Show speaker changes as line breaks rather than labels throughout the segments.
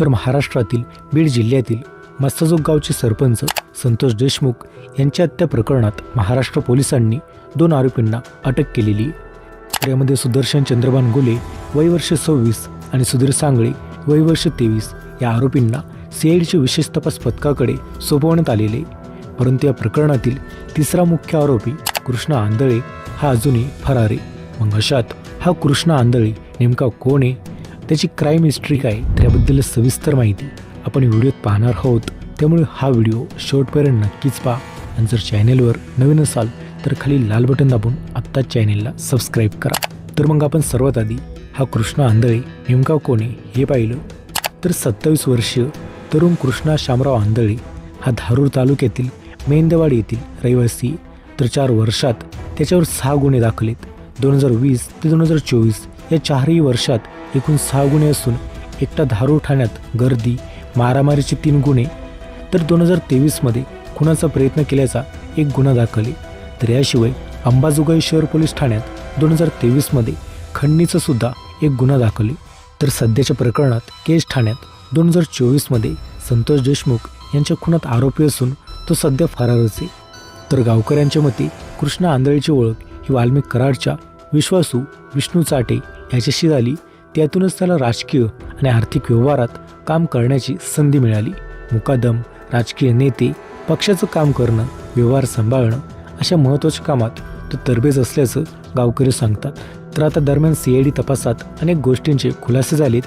तर महाराष्ट्रातील बीड जिल्ह्यातील मस्ताजोग गावचे सरपंच संतोष देशमुख यांच्या हत्या प्रकरणात महाराष्ट्र पोलिसांनी दोन आरोपींना अटक केलेली यामध्ये सुदर्शन चंद्रभान गोले वय वर्ष सव्वीस आणि सुधीर सांगळे वय वर्ष तेवीस या आरोपींना सीआयडीचे विशेष तपास पथकाकडे सोपवण्यात आलेले परंतु या प्रकरणातील तिसरा मुख्य आरोपी कृष्णा आंधळे हा अजूनही फरार आहे. मग अशात हा कृष्णा आंधळे नेमका कोण आहे? त्याची क्राईम हिस्ट्री काय त्याबद्दल सविस्तर माहिती आपण व्हिडिओत पाहणार आहोत. त्यामुळे हा व्हिडिओ शेवटपर्यंत नक्कीच पहा. आणि जर चॅनेलवर नवीन असाल तर खाली लाल बटन दाबून आत्ताच चॅनेलला सबस्क्राईब करा. तर मग आपण सर्वात आधी हा कृष्णा आंधळे नेमका कोणी हे पाहिलं. तर सत्तावीस वर्षीय तरुण कृष्णा शामराव आंधळे हा धारूर तालुक्यातील मेंदवाडी येथील रहिवासी. तर चार वर्षात त्याच्यावर सहा गुन्हे दाखल आहेत दोन हजार वीस ते दोन हजार चोवीस या चारही वर्षात एकूण सहा गुन्हे असून एकटा धारूर ठाण्यात गर्दी मारामारीचे तीन गुन्हे तर दोन हजार तेवीसमध्ये खुनाचा प्रयत्न केल्याचा एक गुन्हा दाखल आहे. तर याशिवाय अंबाजोगाई शहर पोलीस ठाण्यात दोन हजार तेवीसमध्ये खंडणीचा सुद्धा एक गुन्हा दाखल आहे. तर सध्याच्या प्रकरणात केज ठाण्यात दोन हजार चोवीसमध्ये संतोष देशमुख यांच्या खुनात आरोपी असून तो सध्या फरारच आहे. तर गावकऱ्यांच्या मते कृष्णा आंधळीची ओळख ही वाल्मिक कराडच्या विश्वासू विष्णू चाटे याच्याशी झाली. त्यातूनच त्याला राजकीय आणि आर्थिक व्यवहारात काम करण्याची संधी मिळाली. मुकादम राजकीय नेते पक्षाचं काम करणं व्यवहार सांभाळणं अशा महत्त्वाच्या कामात तो तरबेज असल्याचं गावकरी सांगतात. तर आता दरम्यान सी आय डी तपासात अनेक गोष्टींचे खुलासे झालेत.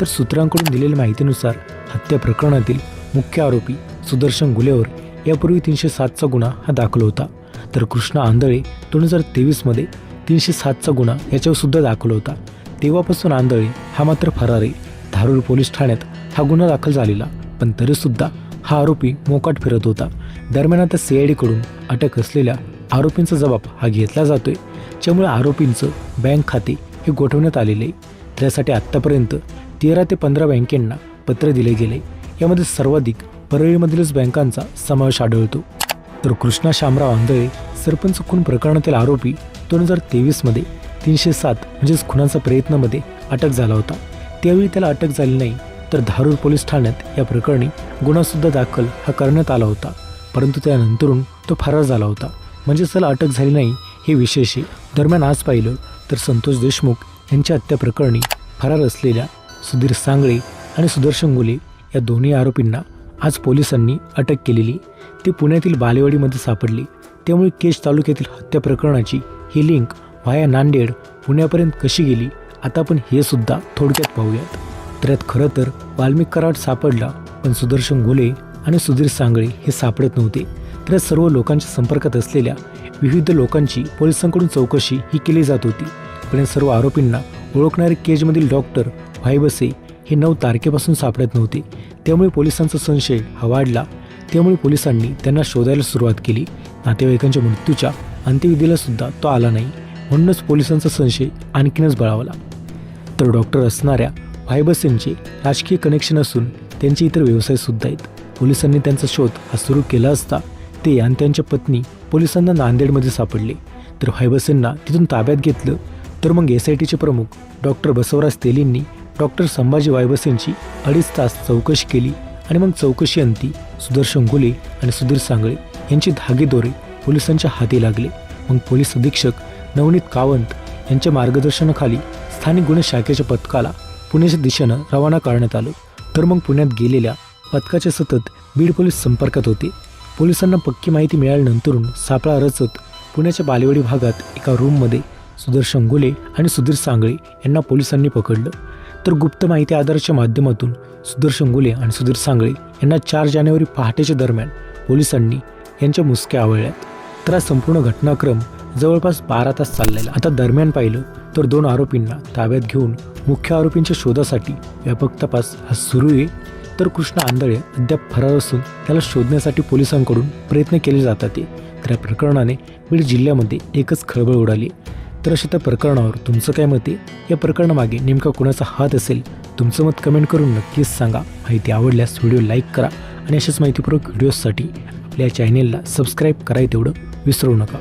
तर सूत्रांकडून दिलेल्या माहितीनुसार हत्या प्रकरणातील मुख्य आरोपी सुदर्शन गुलेवर यापूर्वी तीनशे सातचा गुन्हा हा दाखल होता. तर कृष्णा आंधळे दोन हजार तेवीसमध्ये तीनशे सातचा गुन्हा याच्यावर सुद्धा दाखल होता. तेव्हापासून आंधळे हा मात्र फरार. आहे धारूर पोलीस ठाण्यात हा गुन्हा दाखल झालेला पण तरीसुद्धा हा आरोपी मोकाट फिरत होता. दरम्यान आता सी आय डीकडून अटक असलेल्या आरोपींचा जबाब हा घेतला जातोय. ज्यामुळे आरोपींचं बँक खाते हे गोठवण्यात आलेले आहे. त्यासाठी आत्तापर्यंत तेरा ते पंधरा बँकेंना पत्र दिले गेले. यामध्ये सर्वाधिक परळीमधीलच बँकांचा समावेश आढळतो. तर कृष्णा शामराव आंधळे सरपंच खून प्रकरणातील आरोपी दोन हजार तेवीसमध्ये तीनशे सात म्हणजेच खुनाचा प्रयत्नामध्ये अटक झाला होता. त्यावेळी त्याला अटक झाली नाही तर धारूर पोलीस ठाण्यात या प्रकरणी गुन्हासुद्धा दाखल हा करण्यात आला होता परंतु त्यानंतरून तो फरार झाला होता. म्हणजेच त्याला अटक झाली नाही हे विशेष दरम्यान आज पाहिलं तर संतोष देशमुख यांच्या हत्या प्रकरणी फरार असलेल्या सुधीर सांगळे आणि सुदर्शन गुले या दोन्ही आरोपींना आज पोलिसांनी अटक केलेली. ते पुण्यातील बालेवाडीमध्ये सापडले. त्यामुळे केश तालुक्यातील हत्या प्रकरणाची ही लिंक व्हाया नांदेड पुण्यापर्यंत कशी गेली आता आपण हे सुद्धा थोडक्यात पाहूयात. तर यात खरं तर वाल्मिक कराड सापडला पण सुदर्शन गोले आणि सुधीर सांगळे हे सापडत नव्हते. तर सर्व लोकांच्या संपर्कात असलेल्या विविध लोकांची पोलिसांकडून चौकशी ही केली जात होती. पण या सर्व आरोपींना ओळखणारे केजमधील डॉक्टर व्हायबसे हे नऊ तारखेपासून सापडत नव्हते. त्यामुळे पोलिसांचा संशय हा वाढला. त्यामुळे पोलिसांनी त्यांना शोधायला सुरुवात केली. नातेवाईकांच्या मृत्यूच्या अंत्यविधीला सुद्धा तो आला नाही. म्हणूनच पोलिसांचा संशय आणखीनच बळावला. तर डॉक्टर असणाऱ्या व्हायबसेंचे राजकीय कनेक्शन असून त्यांचे इतर व्यवसायसुद्धा आहेत. पोलिसांनी त्यांचा शोध हा सुरू केला असता ते आणि त्यांच्या पत्नी पोलिसांना नांदेडमध्ये सापडले. तर व्हायबसेंना तिथून ताब्यात घेतलं तर मग एस आय टीचे प्रमुख डॉक्टर बसवराज तेलींनी डॉक्टर संभाजी वायबसेंची अडीच तास चौकशी केली आणि मग चौकशी अंती सुदर्शन गुले आणि सुधीर सांगळे यांची धागेदोरे पोलिसांच्या हाती लागले. मग पोलीस अधीक्षक नवनीत कावंत यांच्या मार्गदर्शनाखाली स्थानिक गुन्हे शाखेच्या पथकाला पुण्याच्या दिशेनं रवाना करण्यात आलं. तर मग पुण्यात गेलेल्या पथकाचे सतत बीड पोलीस संपर्कात होते. पोलिसांना पक्की माहिती मिळाल्यानंतरून सापळा रचत पुण्याच्या बालेवाडी भागात एका रूममध्ये सुदर्शन गुले आणि सुधीर सांगळे यांना पोलिसांनी पकडलं. तर गुप्त माहिती आधाराच्या माध्यमातून सुदर्शन गुले आणि सुधीर सांगळे यांना चार जानेवारी पहाटेच्या दरम्यान पोलिसांनी यांच्या मुसक्या आवळल्यात. तर हा संपूर्ण घटनाक्रम जवळपास बारा तास चाललेला. आता दरम्यान पाहिलं तर दोन आरोपींना ताब्यात घेऊन मुख्य आरोपींच्या शोधासाठी व्यापक तपास हा सुरू आहे. तर कृष्ण आंधळे अद्याप फरार असून त्याला शोधण्यासाठी पोलिसांकडून प्रयत्न केले जातात तर या प्रकरणाने बीड जिल्ह्यामध्ये एकच खळबळ उडाली. तर अशा त्या प्रकरणावर तुमचं काय मत आहे? या प्रकरणामागे नेमका कुणाचा हात असेल? तुमचं मत कमेंट करून नक्कीच सांगा. माहिती आवडल्यास व्हिडिओ लाईक करा आणि अशाच माहितीपूर्वक व्हिडिओजसाठी आपल्या चॅनेलला सबस्क्राईब करायला तेवढं विसरू नका.